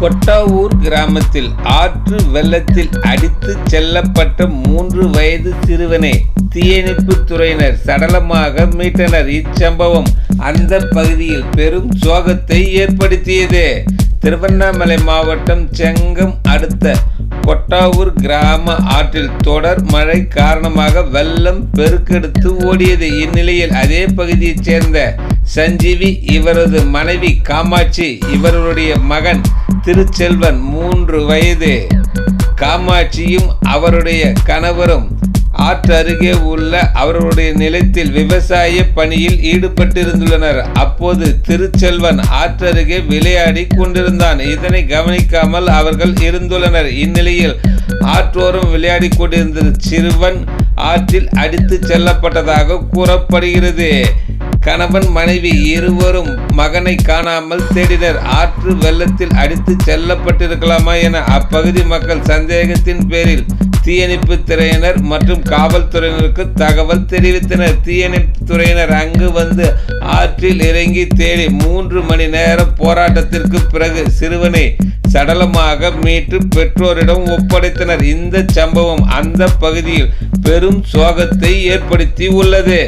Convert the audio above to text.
கொட்டாவூர் கிராமத்தில் ஆற்று வெள்ளத்தில் அடித்து செல்லப்பட்ட மூன்று வயது சிறுவனை தீயணைப்பு துறையினர் சடலமாக மீட்டனர். இச்சம்பவம் அந்த பகுதியில் பெரும் சோகத்தை ஏற்படுத்தியது. திருவண்ணாமலை மாவட்டம் செங்கம் அடுத்த கொட்டாவூர் கிராம ஆற்றில் தொடர் மழை காரணமாக வெள்ளம் பெருக்கெடுத்து ஓடியது. இந்நிலையில் அதே பகுதியைச் சேர்ந்த சஞ்சீவி இவரது மனைவி காமாட்சி இவருடைய மகன் திருச்செல்வன் மூன்று வயது. காமாட்சியும் அவருடைய கணவரும் ஆற்று அருகே உள்ள அவருடைய நிலத்தில் விவசாய பணியில் ஈடுபட்டிருந்துள்ளனர். அப்போது திருச்செல்வன் ஆற்றருகே விளையாடி கொண்டிருந்தான். இதனை கவனிக்காமல் அவர்கள் இருந்துள்ளனர். இந்நிலையில் ஆற்றோரம் விளையாடி கொண்டிருந்த சிறுவன் ஆற்றில் அடித்து செல்லப்பட்டதாக கூறப்படுகிறது. கணவன் மனைவி இருவரும் மகனை காணாமல் தேடினர். ஆற்று வெள்ளத்தில் அடித்து செல்லப்பட்டிருக்கலாமா என அப்பகுதி மக்கள் சந்தேகத்தின் பேரில் தீயணைப்பு துறையினர் மற்றும் காவல்துறையினருக்கு தகவல் தெரிவித்தனர். தீயணைப்பு துறையினர் அங்கு வந்து ஆற்றில் இறங்கி தேடி மூன்று மணி நேர போராட்டத்திற்கு பிறகு சிறுவனை சடலமாக மீட்டு பெற்றோரிடம் ஒப்படைத்தனர். இந்த சம்பவம் அந்த பகுதியில் பெரும் சோகத்தை ஏற்படுத்தி உள்ளது.